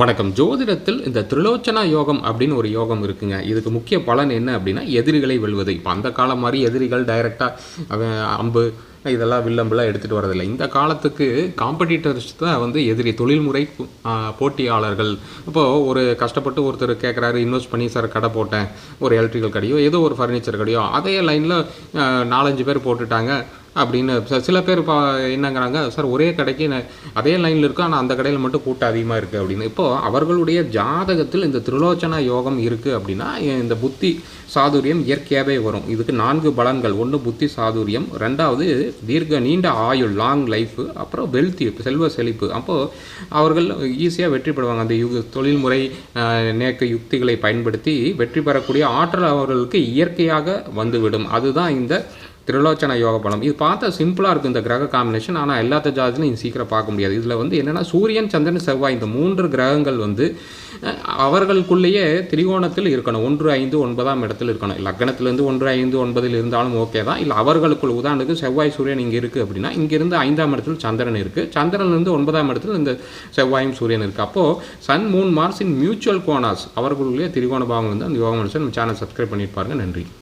வணக்கம். ஜோதிடத்தில் இந்த திரிலோச்சனா யோகம் அப்படின்னு ஒரு யோகம் இருக்குங்க. இதுக்கு முக்கிய பலன் என்ன அப்படின்னா எதிரிகளை வெல்வது. இப்போ அந்த காலம் மாதிரி எதிரிகள் டைரெக்டாக அம்பு இதெல்லாம் வில்லம்பெல்லாம் எடுத்துகிட்டு வரதில்லை. இந்த காலத்துக்கு காம்படிட்டர்ஸ் தான் வந்து எதிரி தொழில்முறை போட்டியாளர்கள். இப்போது ஒரு கஷ்டப்பட்டு ஒருத்தர் கேட்குறாரு இன்வெஸ்ட் பண்ணி சார் கடை போட்டேன். ஒரு எலக்ட்ரிக்கல் கடையோ ஏதோ ஒரு ஃபர்னிச்சர் கடையோ அதே லைனில் நாலஞ்சு பேர் போட்டுட்டாங்க. அப்படின்னு. சில பேர் இப்போ என்னங்கிறாங்க சார் ஒரே கடைக்கு அதே லைனில் இருக்கு ஆனால் அந்த கடையில் மட்டும் கூட்டம் அதிகமாக இருக்குது அப்படின்னு. இப்போது அவர்களுடைய ஜாதகத்தில் இந்த திரிலோச்சனா யோகம் இருக்குது அப்படின்னா இந்த புத்தி சாதுரியம் இயற்கையாகவே வரும். இதுக்கு நான்கு பலன்கள். ஒன்று புத்தி சாதுரியம். ரெண்டாவது தீர்க்க நீண்ட ஆயுள் லாங் லைஃப் அப்புறம் வெல்த் செல்வ செழிப்பு. அப்போது அவர்கள் ஈஸியாக வெற்றி பெறுவாங்க. அந்த யுக தொழில்முறை நேக்க யுக்திகளை பயன்படுத்தி வெற்றி பெறக்கூடிய ஆற்றல் அவர்களுக்கு இயற்கையாக வந்துவிடும். அதுதான் இந்த திரிலோச்சன யோக பலம். இது பார்த்தா சிம்பிளாக இருக்கும் இந்த கிரக காம்பினேஷன் ஆனால் எல்லாத்த ஜாதகத்திலும் சீக்கிரம் பார்க்க முடியாது. இதில் வந்து என்னென்னா சூரியன் சந்திரன் செவ்வாய் இந்த மூன்று கிரகங்கள் வந்து அவர்களுக்குள்ளேயே திரிகோணத்தில் இருக்கணும். ஒன்று ஐந்து ஒன்பதாம் இடத்தில் இருக்கணும். லக்னத்திலேருந்து ஒன்று ஐந்து ஒன்பதில் இருந்தாலும் ஓகே தான். இல்லை அவர்களுக்குள் உதாரணத்துக்கு செவ்வாய் சூரியன் இங்கே இருக்குது அப்படின்னா இங்கிருந்து ஐந்தாம் இடத்துல சந்திரன் இருக்குது சந்திரன்லேருந்து ஒன்பதாம் இடத்துல இந்த செவ்வாயும் சூரியன் இருக்குது அப்போது sun moon Mars in mutual கோனாஸ் அவர்களுடைய திரிகோண பாவங்கள் வந்து அந்த யோகம் நம்ம சேனல் சப்ஸ்கிரைப் பண்ணியிருப்பாருங்க. நன்றி.